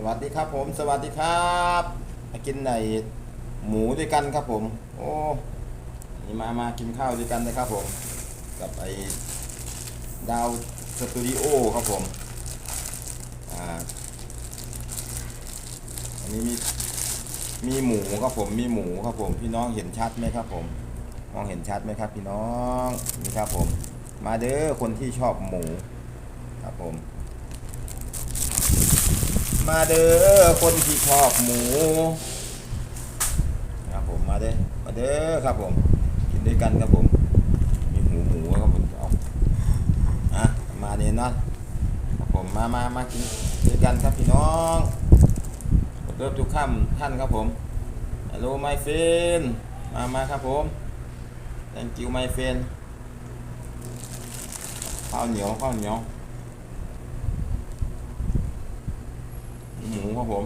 สวัสดีครับผม สวัสดีครับมากินในหมูด้วยกันครับผม โอ้นี่มามากินข้าวด้วยกันนะครับผม กับไอ้ดาวสตูดิโอครับผมอ่าอันนี้มีมีหมูครับผมมีหมูครับผม พี่น้องเห็นชัดไหมครับผมมองเห็นชัดไหมครับ พี่น้องนี่ครับผม มาเด้อคนที่ชอบหมูครับผม มาเด้อคนที่ชอบหมูครับผมมาเด้อมาเด้อครับผม กินด้วยกันครับผม มีหมูหมูครับผมเอาอะมาเนี่ยนะครับผมมามามากินด้วยกันครับพี่น้องเริ่มทุกค่ำท่านครับผมฮัลโหลไมเฟนมามาครับผม thank you my friend ข้าวเหนียวข้าวเหนียว หมูครับผม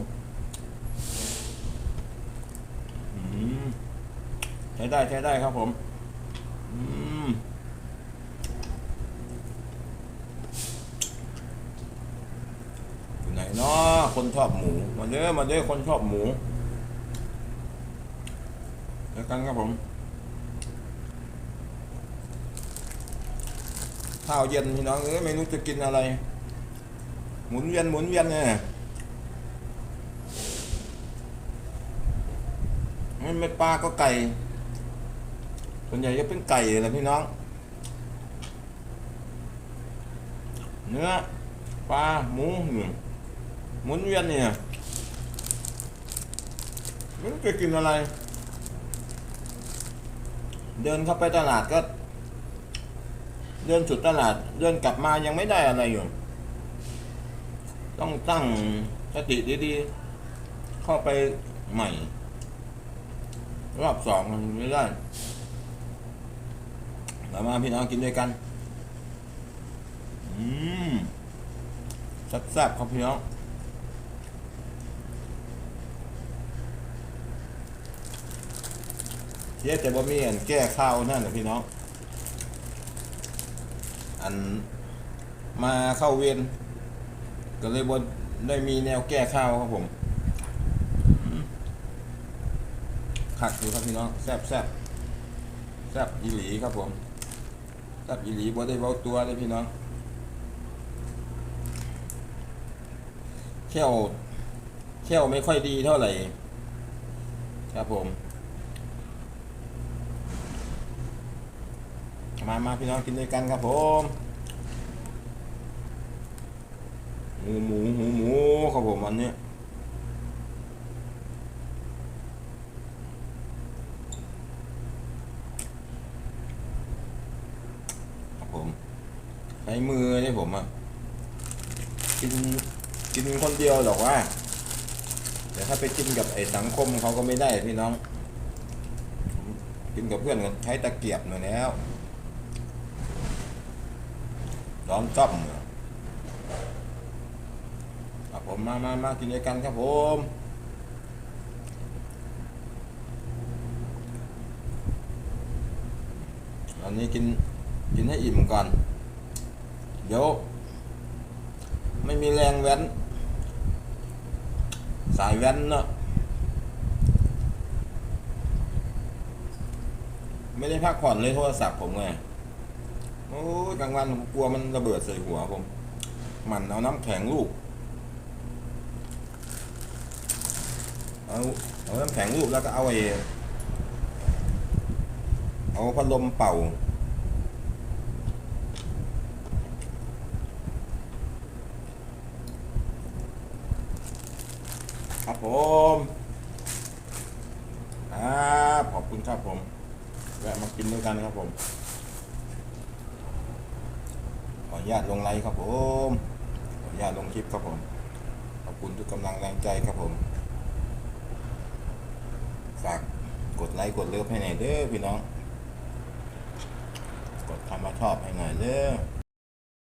ใช้ได้ใช้ได้ครับผมอยู่ไหนเนาะคนชอบหมู มาเด้อมาเด้อคนชอบหมูเดี๋ยวกันครับผม ข้าวเย็นพี่น้องเอ้ยไม่รู้จะกินอะไร หมุนเวียนหมุนเวียนเนี่ย ไม่ไม่ปลาก็ไก่ ส่วนใหญ่จะเป็นไก่แหละพี่น้อง เนื้อปลาหมูหนึ่งหมุนเวียนเนี่ยไม่รู้จะกินอะไร เดินเข้าไปตลาดก็ เดินสุดตลาด เดินกลับมายังไม่ได้อะไรอยู่ ต้องตั้งสติดีๆ เข้าไปใหม่ รอบสองมันไม่ได้มามาพี่น้องกินด้วยกัน อืมแซ่บๆครับพี่น้องเยอะแต่บ่มีอันแก้ข้าวนั่นแหละพี่น้อง อันมาเข้าเวียนก็เลยบนได้มีแนวแก้ข้าวครับผม ขัดอยู่ครับพี่น้องแซบแซบแซบอีหลีครับผมแซบอีหลีบ่ได้เบาตัวเลยพี่น้องแค่วแค่วไม่ค่อยดีเท่าไหร่ ครับผม มามาพี่น้องกินด้วยกันครับผมหมูหมูหมูหมูครับผมอันนี้ ครับผมใช้มือนี่ผมอะกินกินคนเดียวหรอกว่าแต่ถ้าไปกินกับไอ้สังคมเขาก็ไม่ได้พี่น้อง กินกับเพื่อนก็ใช้ตะเกียบหน่อยแล้วร้อนจ้อมครับผมมามามากินด้วยกันครับผมอันนี้กินกินให้อิ่มก่อน เดี๋ยว ไม่มีแรงแว้น สายแว้นเนอะไม่ได้พักผ่อนเลยโทรศัพท์ผมไงโอ้ยกลางวันผมกลัวมันระเบิดใส่หัวผม มันเอาน้ำแข็งลูก เอาเอาน้ำแข็งลูกแล้วก็เอาไอ้เอาพัดลมเป่า ครับผมครับขอบคุณครับผมแวะมากินด้วยกันครับผม ขออนุญาตลงไลค์ครับผม ขออนุญาตลงคลิปครับผม ขอบคุณทุกกำลังแรงใจครับผม ฝากกดไลค์กดเลิฟให้หน่อยเด้อพี่น้อง กดคำว่าชอบให้หน่อยเด้อ